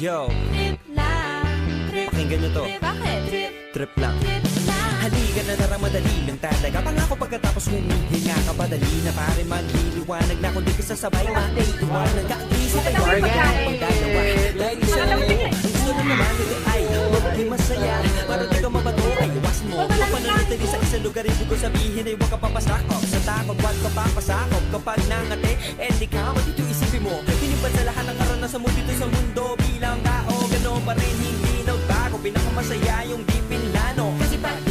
Yo, Trip lang, trip, pakinggan nyo to. trip, bakit? Trip, Trip lang. trip lang. Halika na narang madali lang talaga Pangako pagkatapos humihinga ka Padali na pare magliliwanag na Kung di ka sasabay update Iwanan ka ang isip ay Ladies and gentlemen, ang gusto na naman nito ay Maging masaya. Para di ka mabato ay iwasan mo. Kung pananatili sa isang lugar Ibig ko sabihin ay huwag ka papasakop. Sa takot huwag ka papasakop. Kapag nangate, eh di ka Dito isipin mo. Tinipan sa lahat ng karanasan mo dito sa mundo. Bilang tao, ganoon pa rin Hindi na bago Pinakamasaya yung di pinlano. Kasi pag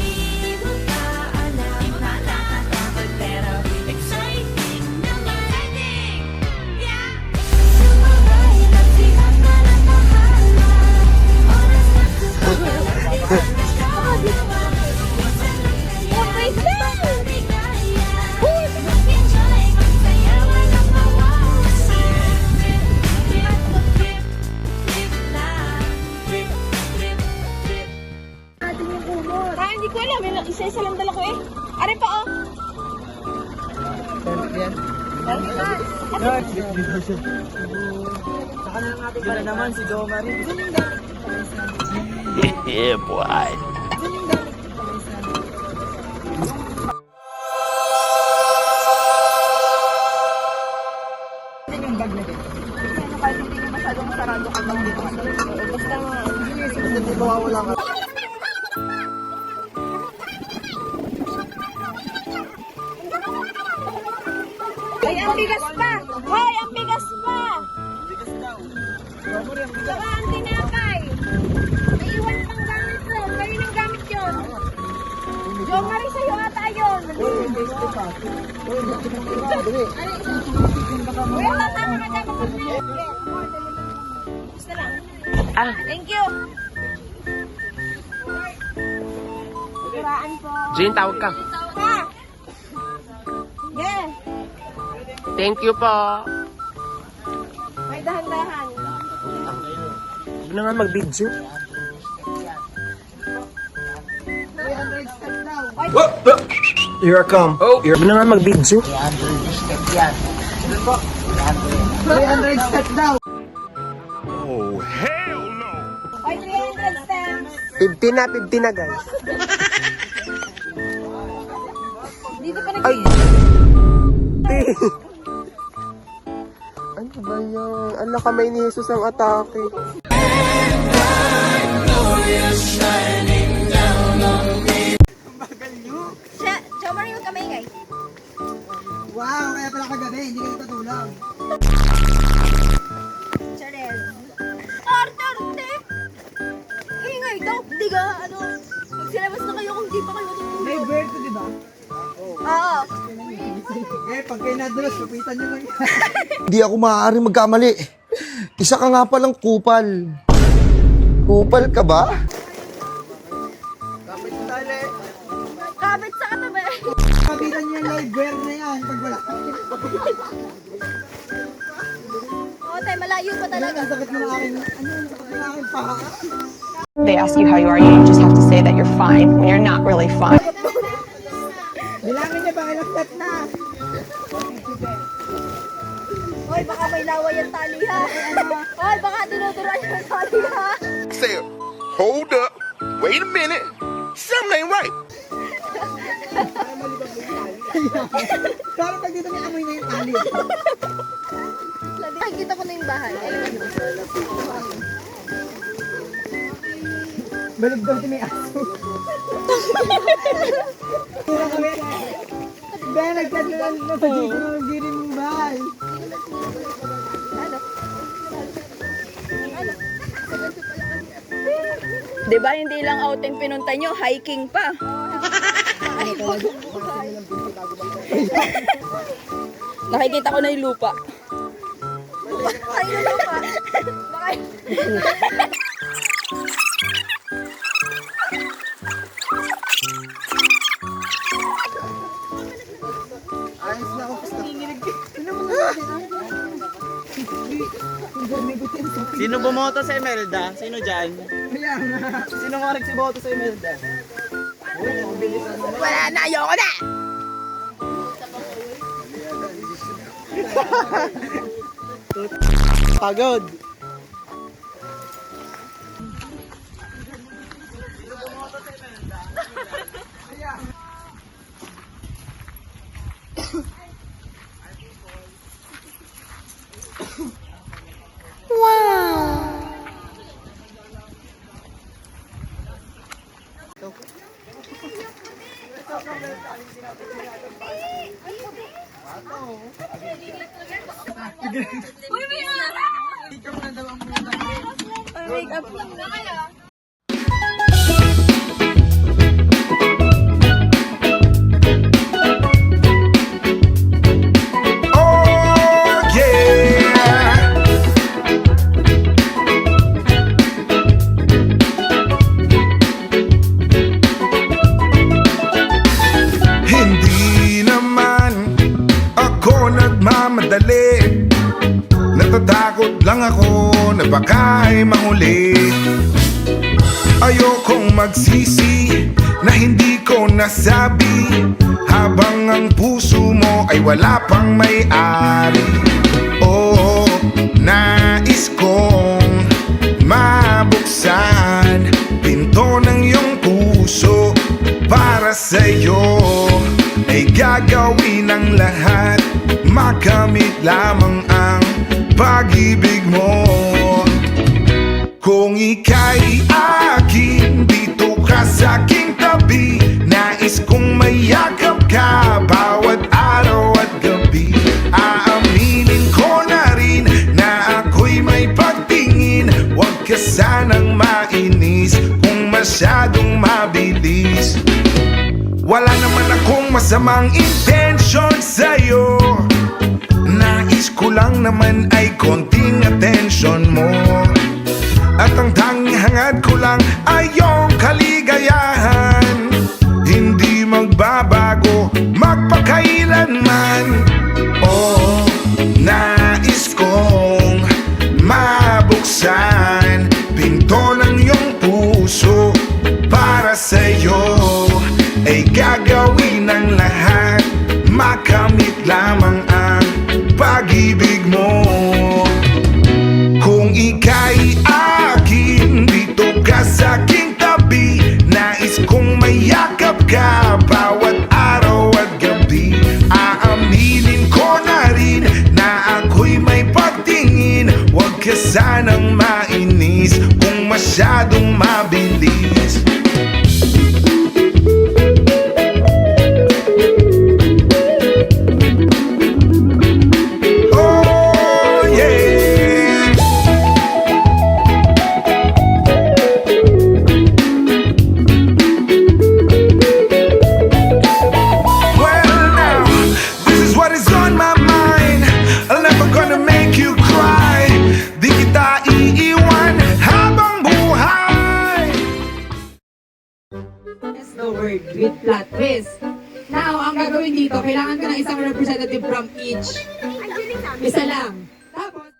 Yun na naman si Jo Marie. Ano kahit hindi nyo masyadong sarado kapag dito ka sa Basta mga... Hindi mawawala ka. Ay, ang bigas pa! Hoy, ang bigas pa! Saka ang tinapay! May iwan pang gamit doon. Kayo ng gamit yun. Jo Marie, sa'yo ata yun. Uy, tatama ka dyan kapag Basta lang. Ah. Thank you. Turaan po. Jane, tawag ka. Thank you po. May dahan-dahan. Huwag na nga mag-video. Here I come. Oh, huwag na nga mag-video. Ay, 300 stamps. 50 na, 50 na guys. Dito pa nag Ay! ano ba yan? Ano kamay ni Jesus ang atake? Hindi ako maaaring magkamali. Isa ka nga palang kupal. Kupal ka ba? Kapit sa katabi. Papitan nyo yung live na yan pag wala. Oo, te, malayo pa talaga. Ang sakit ng aking, ano, sakit ng aking paa. They ask you how you are, you just have to say that you're fine when you're not really fine. Bilangin niya ba ilang step na? Hoy, baka may laway ang tali ha. Hoy, baka dinuduran yung tali ha. say, hold up, wait a minute, something ain't right. Pero pag dito may amoy na yung tali. Nakikita ko na yung bahay. Ayun. Balog daw may aso. Dahil nagkatalan na sa dito ng girin mong bahay. Di ba hindi lang outing pinunta nyo, hiking pa. Nakikita ko na yung lupa. Ay, ano pa? Baka Sino bumoto sa Imelda? Sino dyan? Kaya nga. Sino nga nagsiboto sa Imelda? Uy, mabilisan mo. Wala na, ayoko na! Pagod. Thank baka ay mahuli Ayokong magsisi na hindi ko nasabi. Habang ang puso mo ay wala pang may-ari. Oo, nais kong mabuksan Pinto ng iyong puso para sa'yo. Ay gagawin ang lahat Makamit lamang ang pag-ibig mo kung ika'y akin, dito ka sa aking tabi. Nais kong mayakap ka bawat araw at gabi. Aaminin ko na rin na ako'y may pagtingin. Huwag ka sanang mainis kung masyadong mabilis. Wala naman akong masamang intention sa'yo. Nais ko lang naman ay konting attention mo At ang tanging hangad ko lang ay iyong kaligayahan sanang mainis kung masyadong mabilis representative from each. Isa lang. Tapos,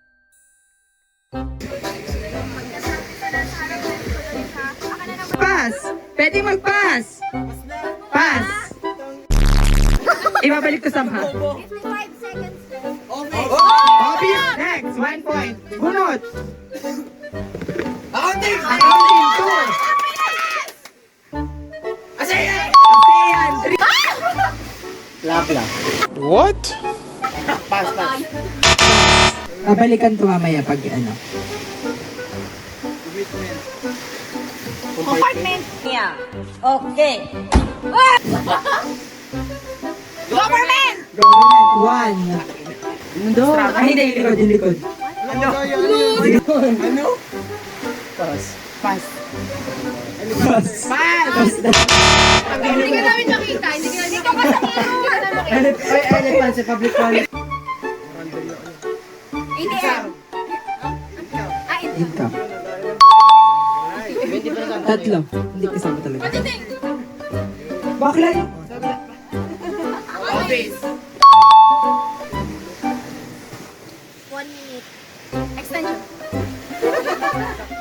pass. Pwede mag-pass. Pass. Ibabalik to somehow. 55 seconds. Obvious. Next. One point. Bunot. Accounting. Accounting. Two. Asayan. Asayan. Three. What? Babalikan to mamaya pag ano. Compartment. Yeah. Okay. Government. Government. One. Mundo. Ay, hindi. Likod. Likod. Ano? Ano? Ano? Pass. Pass. Hindi ka namin makita. Hindi ka namin makita. Ay, elephant sa public toilet. ATM. Ah, Income. Tatlo. Hindi kasama talaga. Bakla yun. One minute. Extension.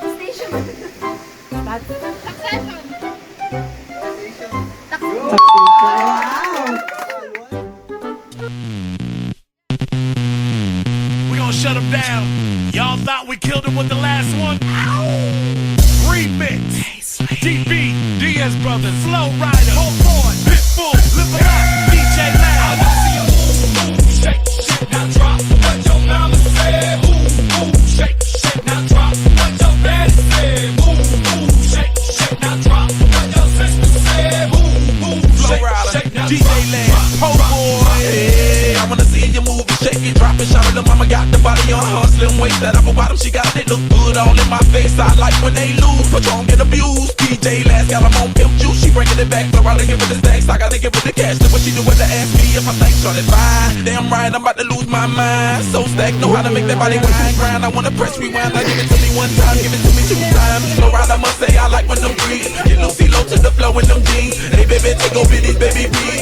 Station. Succession. We gonna shut them down. Y'all thought we killed him with the last one? Remix. DB, Diaz Brothers, Flow Rider, them waist that upper bottom she got it look good all in my face. I like when they lose, Patron get abused. DJ last got 'em on pimp juice. She bringing it back, so I give the stacks. I gotta give it the cash. Then what she do with the ask me if I think shorty fine. Damn right, I'm about to lose my mind. So stack, know how to make that body grind, grind. I wanna press rewind. I give it to me one time, give it to me two times. Slow ride, I must say I like when them breathe. Get Lucy low to the flow in them jeans. Hey baby, take over these baby B.